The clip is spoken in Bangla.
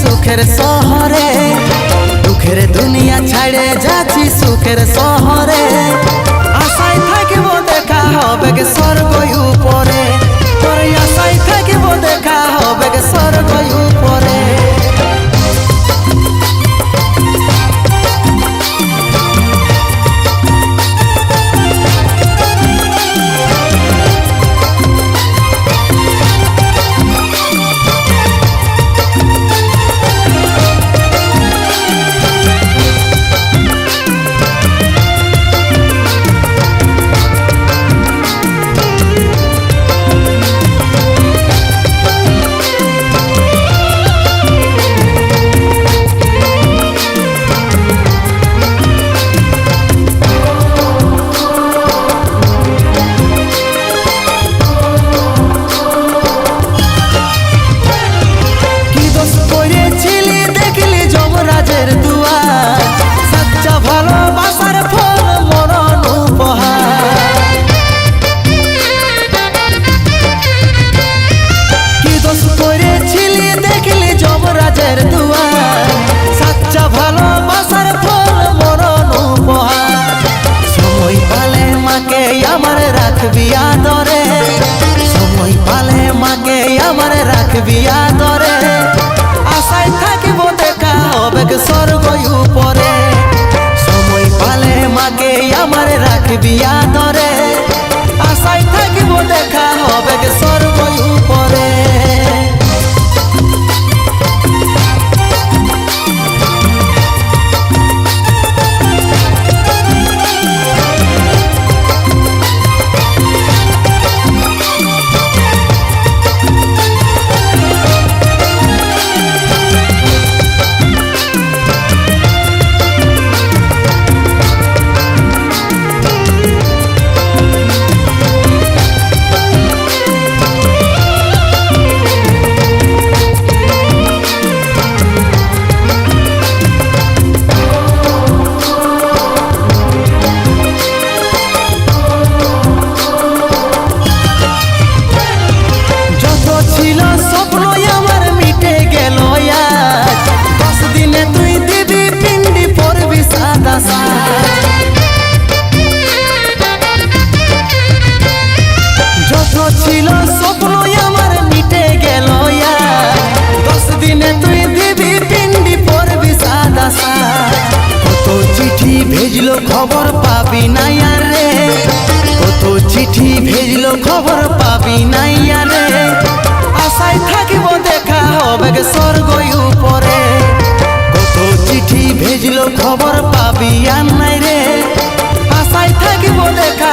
সুখের শহরে দুঃখের দুনিয়া ছাড়ে যাচ্ছি সুখের শহরে। আশায় থাকিব দেখা হবে স্বর্গ উপরে। আমার দরে আশায় থাকিব দেখা হবে স্বর্গ উপরে। সময় পালে মাকে আমার রাখবিয়া আদরে। ভেজলো খবর পাবি নাই আরে। কত চিঠি ভেজলো খবর পাবি নাই আরে। আশায় থাকিব দেখা হবে স্বর্গ উপরে। কত চিঠি ভেজলো খবর পাবি আর নাই রে। আশায় থাকিব দেখা